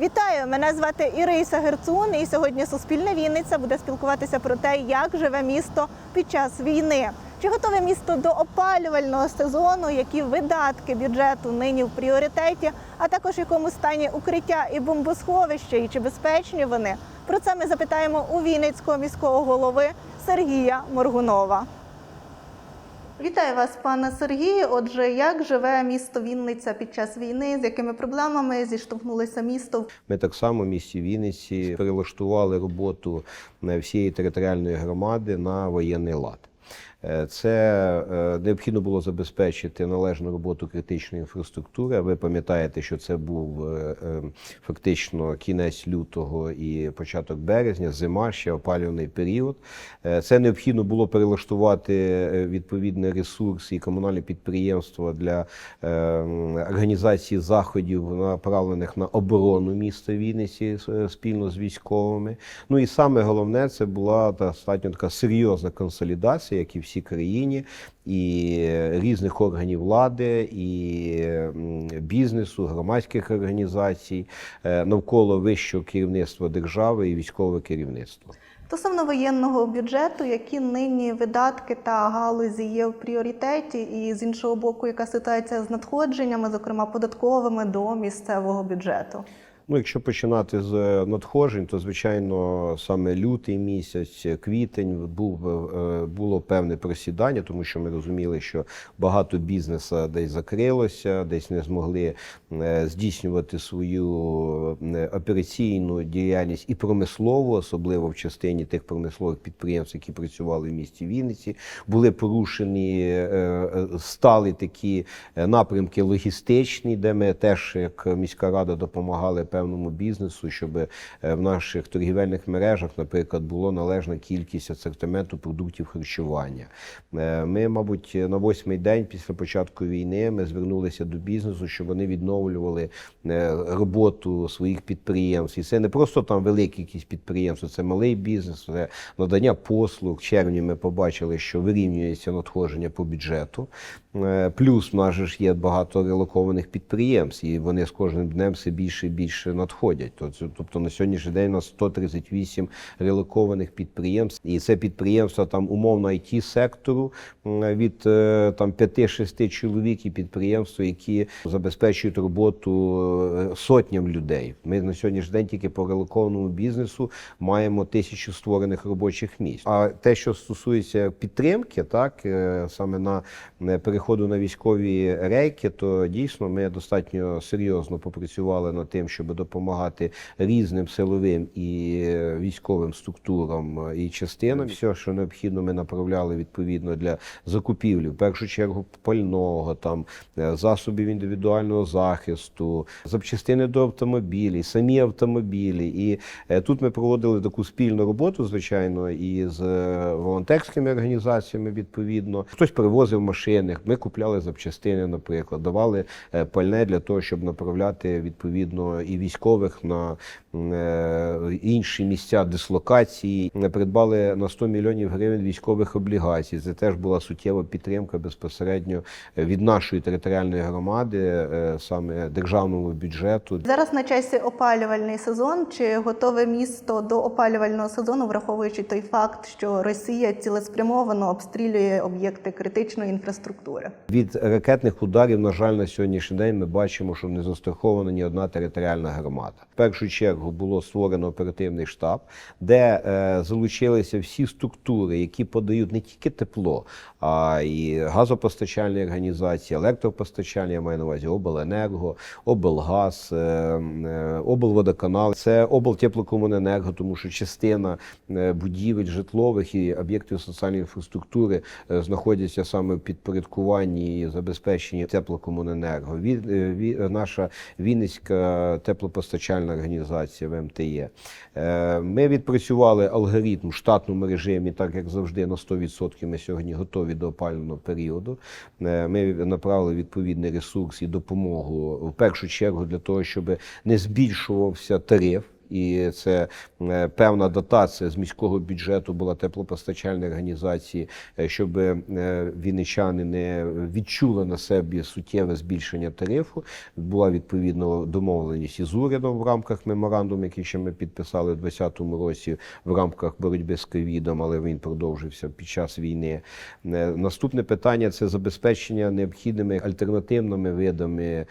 Вітаю! Мене звати Іриса Герцун, і сьогодні Суспільне Вінниця буде спілкуватися про те, як живе місто під час війни. Чи готове місто до опалювального сезону? Які видатки бюджету нині в пріоритеті, а також в якому стані укриття і бомбосховища, і чи безпечні вони? Про це ми запитаємо у Вінницького міського голови Сергія Моргунова. Вітаю вас, пане Сергію. Отже, як живе місто Вінниця під час війни? З якими проблемами зіштовхнулося місто? Ми так само в місті Вінниці перелаштували роботу всієї територіальної громади на воєнний лад. Е, Це е, необхідно було забезпечити належну роботу критичної інфраструктури. Ви пам'ятаєте, що це був е, е, фактично кінець лютого і початок березня, зима, ще опалюваний період. Це необхідно було перелаштувати відповідний ресурс і комунальне підприємства для е, організації заходів, направлених на оборону міста Вінниці спільно з військовими. Ну і саме головне це була достатньо така серйозна консолідація, як і в всій країні, і різних органів влади, і бізнесу, громадських організацій е, навколо вищого керівництва держави і військового керівництва. Стосовно воєнного бюджету, які нині видатки та галузі є в пріоритеті, і з іншого боку, яка ситуація з надходженнями, зокрема податковими до місцевого бюджету? Ну, якщо починати з е, надходжень, то звичайно саме лютий місяць, квітень був е, було певне просідання, тому що ми розуміли, що багато бізнесу десь закрилося, десь не змогли е, здійснювати свою операційну діяльність і промислову, особливо в частині тих промислових підприємств, які працювали в місті Вінниці. Були порушені стали такі напрямки логістичні, де ми теж як міська рада допомагали певному бізнесу, щоб е, в наших торгівельних мережах, наприклад, було належна кількість асортименту продуктів харчування. Е, Ми, мабуть, на восьмий день після початку війни ми звернулися до бізнесу, щоб вони відновлювали е, роботу своїх підприємств. І це не просто там великі якісь підприємства, це малий бізнес, це надання послуг. В червні ми побачили, що вирівнюється надходження по бюджету. Плюс в нас ж є багато релокованих підприємств, і вони з кожним днем все більше і більше надходять. Тобто, на сьогоднішній день у нас 138 релокованих підприємств, і це підприємства там умовно it сектору від е, там 5-6 чоловік і підприємства, які забезпечують роботу е, сотням людей. Ми на сьогоднішній день тільки по релокованому бізнесу маємо тисячу створених робочих місць. А те, що стосується підтримки, так е, саме на переходу на військові рейки, то дійсно ми достатньо серйозно попрацювали над тим, щоб допомагати різним силовим і е, військовим структурам е, і частинам. Все, що необхідно, ми направляли відповідно для закупівлі, в першу чергу пального, там е, засобів індивідуального захисту, запчастини до автомобілів, самі автомобілі. І тут ми проводили таку спільну роботу, звичайно, і з волонтерськими організаціями відповідно. Хтось перевозив машини, ми купляли запчастини, наприклад, давали пальне для того, щоб направляти відповідно і військових на е, інші місця дислокації. Придбали на 100 мільйонів гривень військових облігацій. Це теж була суттєва підтримка безпосередньо від нашої територіальної громади, е, саме державному бюджету. Зараз на часі опалювальний сезон. Чи готове місто до опалювального сезону, враховуючи той факт, що Росія цілеспрямовано обстрілює об'єкти критичної інфраструктури? Від ракетних ударів, на жаль, на сьогоднішній день ми бачимо, що не застрахована ні одна територіальна громада. В першу чергу було створено оперативний штаб, де е, залучилися всі структури, які подають не тільки тепло, а і газопостачальні організації, електропостачальні, я маю на увазі обленерго, облгаз, е, е, облводоканал. Це облтеплокомуненерго, тому що частина е, будівель житлових і об'єктів соціальної інфраструктури е, знаходяться саме в підпорядкуванні і забезпеченні теплокомуненерго. Від, е, ві- наша Вінницька теплопостачальна організація ВМТЄ. Е, Ми відпрацювали алгоритм в штатному режимі, так як завжди, на 100% ми сьогодні готові до опалювального періоду. Е, Ми направили відповідний ресурс і допомогу в першу чергу для того, щоб не збільшувався тариф. І це е, певна дотація з міського бюджету була теплопостачальної організації, е, щоб е, вінничани не відчули на себе суттєве збільшення тарифу. Була відповідно домовленість із урядом в рамках меморандуму, який ще ми підписали у 2020 році в рамках боротьби з ковідом, але він продовжився під час війни. Наступне питання це забезпечення необхідними альтернативними видами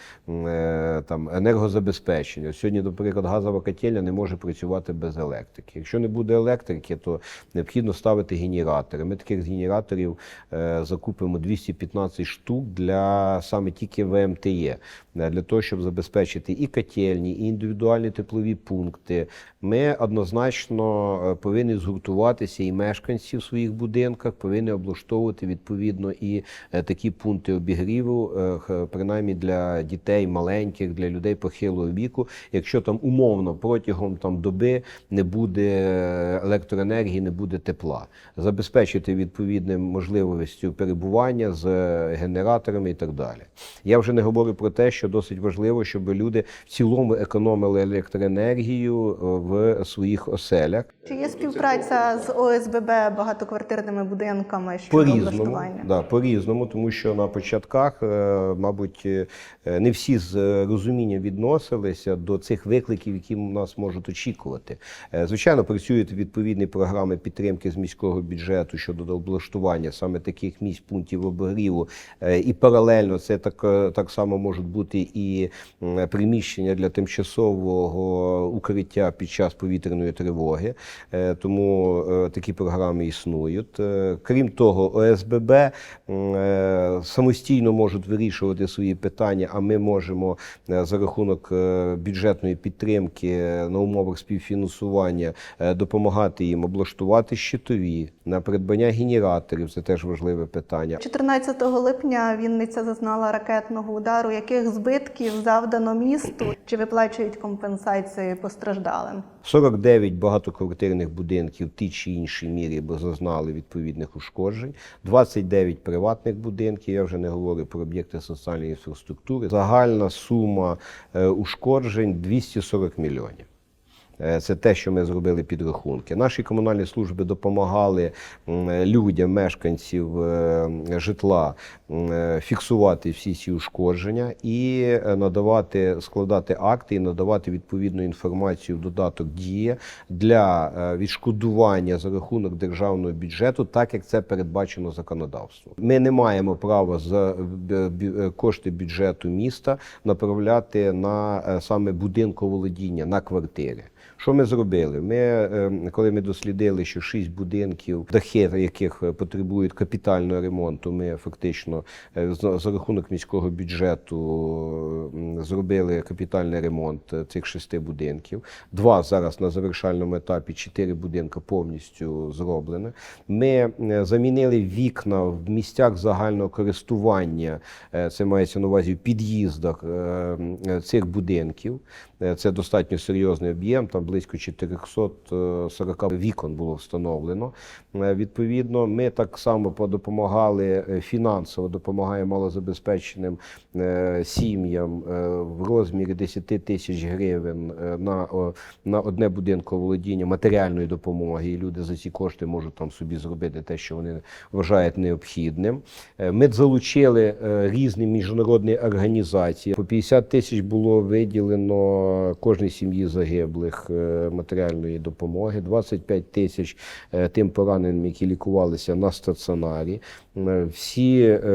там енергозабезпечення. Сьогодні, наприклад, газова котельня не може працювати без електрики. Якщо не буде електрики, то необхідно ставити генератори. Ми таких генераторів е, закупимо 215 штук для саме тільки ВМТЄ, е, для того, щоб забезпечити і котельні, і індивідуальні теплові пункти. Ми однозначно е, повинні згуртуватися і мешканці в своїх будинках повинні облаштовувати відповідно і е, такі пункти обігріву, е, принаймні для дітей маленьких, для людей похилого віку. Якщо там умовно протягом там доби не буде електроенергії, не буде тепла, забезпечити відповідним можливістю перебування з генераторами і так далі. Я вже не говорю про те, що досить важливо, щоб люди в цілому економили електроенергію е, в своїх оселях. Чи є співпраця з ОСББ багатоквартирними будинками щодо По-різному, облаштування? да, по-різному, тому що на початках, е, мабуть, е, не всі з розумінням відносилися до цих викликів, які у нас можуть очікувати. Е, Звичайно, працюють відповідні програми підтримки з міського бюджету щодо облаштування саме таких місць пунктів обігріву. Е, І паралельно це так, е, так само можуть бути і приміщення для тимчасового укриття під час повітряної тривоги. Тому такі програми існують. Крім того, ОСББ самостійно можуть вирішувати свої питання, а ми можемо за рахунок бюджетної підтримки на умовах співфінансування е, допомагати їм облаштувати щитові на придбання генераторів. Це теж важливе питання. 14 липня Вінниця зазнала ракетного удару. Яких збитків завдано місту? Чи виплачують компенсації постраждалим? 49 багатоквартирних будинків в тій чи іншій мірі зазнали відповідних ушкоджень, 29 приватних будинків. Я вже не говорю про об'єкти соціальної інфраструктури. Загальна сума е, ушкоджень 240 мільйонів. Е, Це те, що ми зробили підрахунки. Наші комунальні служби допомагали людям, мешканців е, житла е, фіксувати всі ці ушкодження і надавати, складати акти і надавати відповідну інформацію в додаток дія для відшкодування за рахунок державного бюджету, так як це передбачено законодавством. Ми не маємо права за кошти бюджету міста направляти на саме будинковолодіння, на квартири. Що ми зробили? Ми, е, коли ми дослідили, що шість будинків, дахи яких потребують капітального ремонту, ми фактично е, за рахунок міського бюджету зробили капітальний ремонт е, цих шести будинків. Два зараз на завершальному етапі, чотири будинки повністю зроблені. Ми е, замінили вікна в місцях загального користування. Це мається на увазі в під'їздах е, цих будинків. Це достатньо серйозний об'єм, там близько 440 вікон було встановлено. Е, Відповідно, ми так само подопомагали е, фінансово, допомагаємо малозабезпеченим е, сім'ям е, в розмірі 10 тисяч гривень е, на, на одне будинкове володіння матеріальної допомоги. І люди за ці кошти можуть там собі зробити те, що вони вважають необхідним. Е, Ми залучили е, різні міжнародні організації. По 50 тисяч було виділено кожній сім'ї загиблих е, матеріальної допомоги, 25 тисяч е, тим пораненим, які лікувалися на стаціонарі. Е, Всі е,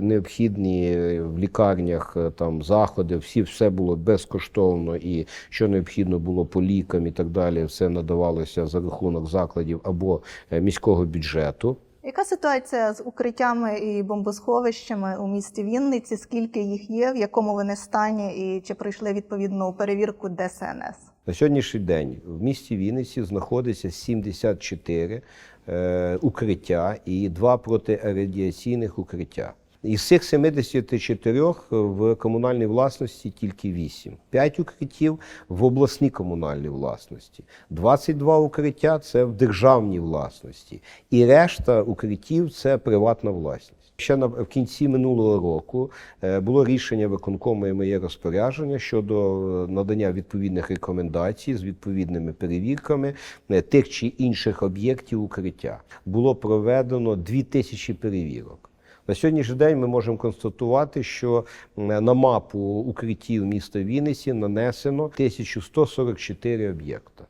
необхідні в лікарнях там заходи, всі все було безкоштовно і що необхідно було по лікам і так далі, все надавалося за рахунок закладів або міського бюджету. Яка ситуація з укриттями і бомбосховищами у місті Вінниці? Скільки їх є, в якому вони стані, і чи пройшли відповідну перевірку ДСНС? На сьогоднішній день в місті Вінниці знаходиться 74 е, укриття і два протирадіаційних укриття. Із цих 74 в комунальній власності тільки 8. 5 укриттів в обласній комунальній власності. 22 укриття це в державній власності. І решта укриттів це приватна власність. Ще на в кінці минулого року е, було рішення виконкому і моє розпорядження щодо е, надання відповідних рекомендацій з відповідними перевірками е, тих чи інших об'єктів укриття. Було проведено 2000 перевірок. На сьогоднішній день ми можемо констатувати, що на мапу укриттів міста Вінниці нанесено 1144 об'єкта.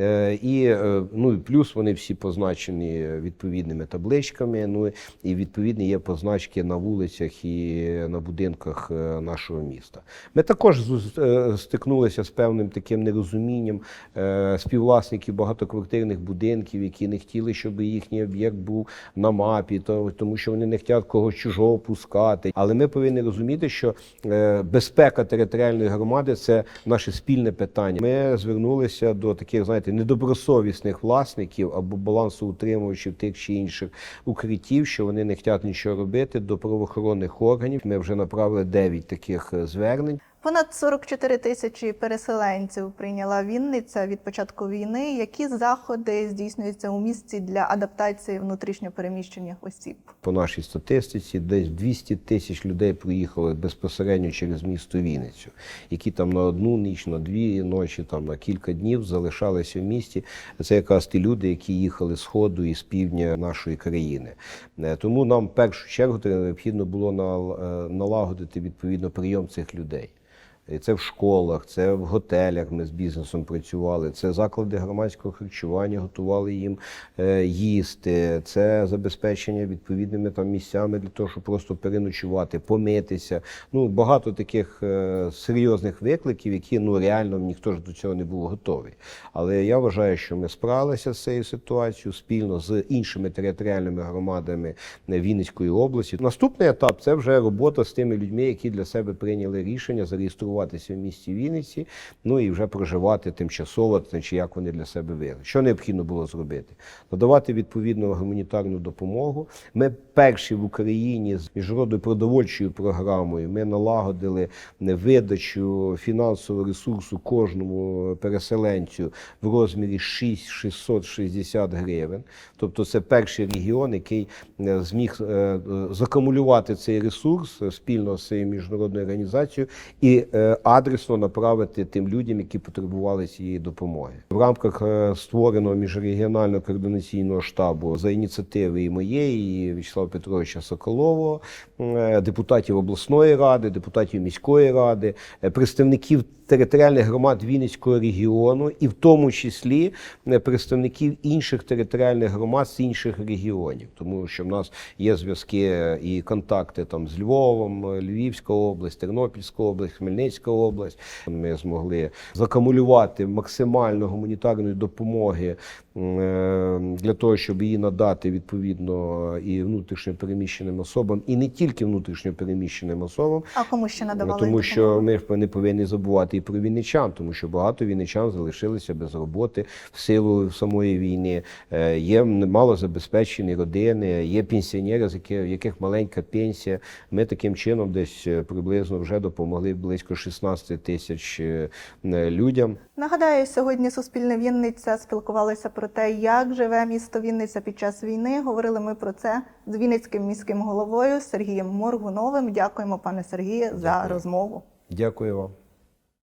Е, І е, ну і плюс вони всі позначені відповідними табличками. Ну і відповідні є позначки на вулицях і на будинках е, нашого міста. Ми також стикнулися з певним таким нерозумінням співвласників багатоквартирних будинків, які не хотіли, щоб їхній об'єкт був на мапі, то- тому що вони не хочуть когось чужого пускати. Але ми повинні розуміти, що безпека територіальної громади це наше спільне питання. Ми звернулися до таких, знаєте, недобросовісних власників або балансоутримувачів тих чи інших укриттів, що вони не хочуть нічого робити до правоохоронних органів. Ми вже направили 9 таких е, звернень. Понад 44 тисячі переселенців прийняла Вінниця від початку війни. Які заходи здійснюються у місті для адаптації внутрішньопереміщених осіб? По нашій статистиці, десь 200 тисяч людей проїхали безпосередньо через місто Вінницю, які там на одну ніч, на дві ночі, там на кілька днів залишалися в місті. Це якраз ті люди, які їхали з ходу і з півдня нашої країни. Е, Тому нам в першу чергу необхідно було е, налагодити відповідно прийом цих людей. Це в школах, це в готелях. Ми з бізнесом працювали. Це заклади громадського харчування, готували їм е, їсти. Це забезпечення відповідними там місцями для того, щоб просто переночувати, помитися. Ну багато таких е, серйозних викликів, які ну реально ніхто ж до цього не був готовий. Але я вважаю, що ми справилися з цією ситуацією спільно з іншими територіальними громадами Вінницької області. Наступний етап це вже робота з тими людьми, які для себе прийняли рішення зареєструватися в місті Вінниці, ну і вже проживати тимчасово, чи як вони для себе вирішили. Що необхідно було зробити? Надавати відповідну гуманітарну допомогу. Ми перші в Україні з міжнародною продовольчою програмою ми налагодили видачу фінансового ресурсу кожному переселенцю в розмірі 6-660 гривень. Тобто це перший регіон, який е, зміг е, е, закумулювати цей ресурс е, спільно з цією міжнародною організацією і е, адресно направити тим людям, які потребували цієї допомоги. В рамках е, створеного міжрегіонального координаційного штабу за ініціативи і моєї, і Вячеслава Петровича Соколового, е, депутатів обласної ради, депутатів міської ради, е, представників територіальних громад Вінницького регіону, і в тому числі е, представників інших територіальних громад з інших регіонів, тому що в нас є зв'язки е, і контакти там з Львовом, е, Львівська область, Тернопільська область, Хмельницька область. Ми змогли закумулювати максимально гуманітарної допомоги для того, щоб її надати відповідно і внутрішньопереміщеним особам, і не тільки внутрішньопереміщеним особам, А кому ще надавали тому що ми ж не повинні забувати і про вінничан, тому що багато вінничан залишилися без роботи в силу самої війни. Е, Є малозабезпечені родини, є пенсіонери, з яких, маленька пенсія. Ми таким чином десь е, приблизно вже допомогли близько 16 тисяч е, людям. Нагадаю, сьогодні Суспільне Вінниця спілкувалися про те, як живе місто Вінниця під час війни. Говорили ми про це з Вінницьким міським головою Сергієм Моргуновим. Дякуємо, пане Сергію, за розмову. Дякую вам.